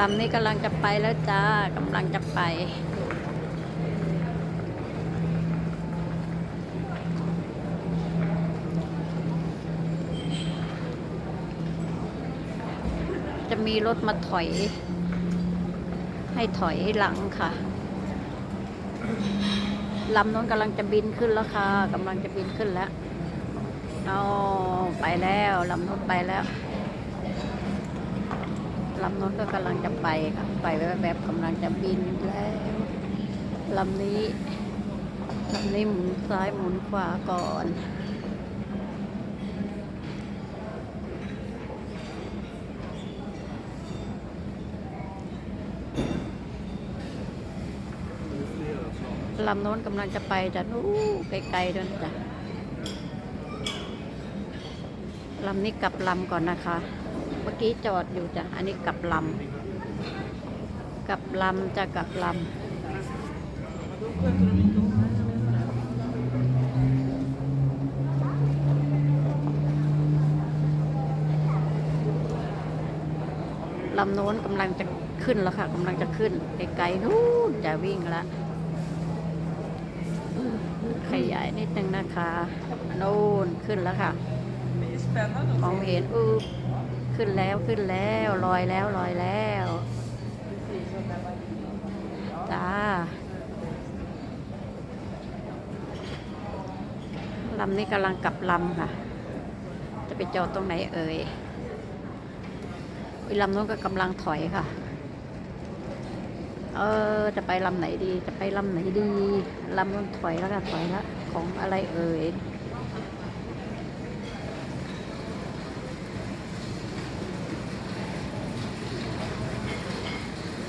ลำนี้กำลังจะไปแล้วจ้ากำลังจะไป จะมีรถมาถอย ให้ถอยหลังค่ะลำนู้นกำลังจะบินขึ้นแล้วค่ะกำลังจะบินขึ้นแล้วเอาไปแล้วลำนู้นไปแล้ว ลำนู้นก็กำลังจะไปค่ะไปแบบๆกำลังจะบินแล้วลำนี้ลำนี้หมุนซ้ายหมุนขวาก่อนลำโน้นกำลังจะไปจ้ะนู้ไกลๆด้วยจ้ะลำนี้กลับลำก่อนนะคะ เมื่อกี้จอดอยู่จ้ะ อันนี้กลับลำกลับลำจะกลับลำลำโน้นกำลังจะขึ้นแล้วค่ะกำลังจะขึ้นไกลๆนู้นจะวิ่งละขยายนิดนึงนะคะ โน่นขึ้นแล้วค่ะ มองเห็นอือ ขึ้นแล้วขึ้นแล้วลอยแล้วลอยแล้วจ้าลำนี้กำลังกลับลำค่ะ จะไปจอดตรงไหนเอ่ยอีลำนู้นก็กำลังถอยค่ะ เออ จะไปลำไหนดี จะไปลำไหนดีลำนู้นถอยแล้วค่ะถอยแล้วของอะไรเอ่ย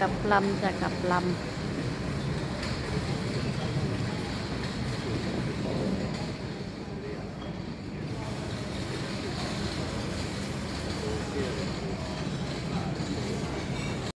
กับลำจะกลับลำ